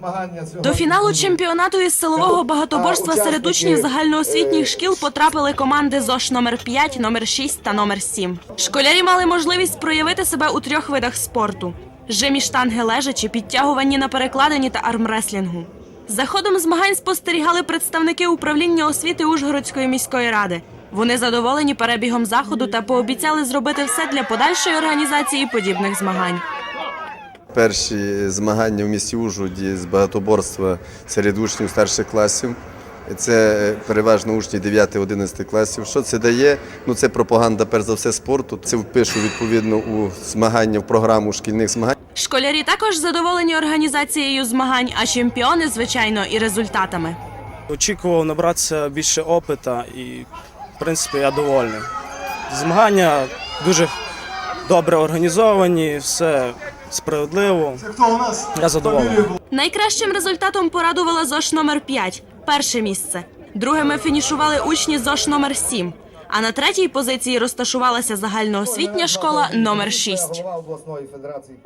змагання. До фіналу чемпіонату із силового багатоборства серед учнів загальноосвітніх шкіл потрапили команди ЗОШ номер 5, номер 6 та номер 7. Школярі мали можливість проявити себе у трьох видах спорту: жимі штанги лежачі, підтягуванні на перекладині та армреслінгу. За ходом змагань спостерігали представники управління освіти Ужгородської міської ради. Вони задоволені перебігом заходу та пообіцяли зробити все для подальшої організації подібних змагань. Перші змагання в місті Ужгороді з багатоборства серед учнів старших класів. Це е, переважно учні 9-11 класів. Що це дає? Ну це пропаганда, перш за все, спорту. Це впишу відповідно у змагання в програму шкільних змагань. Школярі також задоволені організацією змагань, а чемпіони, звичайно, і результатами. Очікував набратися більше опита і, в принципі, я довольний. Змагання дуже добре організовані, все справедливо. Я задоволений. Найкращим результатом порадувала ЗОШ номер 5 – перше місце. Другими фінішували учні ЗОШ номер 7. А на третій позиції розташувалася загальноосвітня школа номер 6. Голова обласної федерації.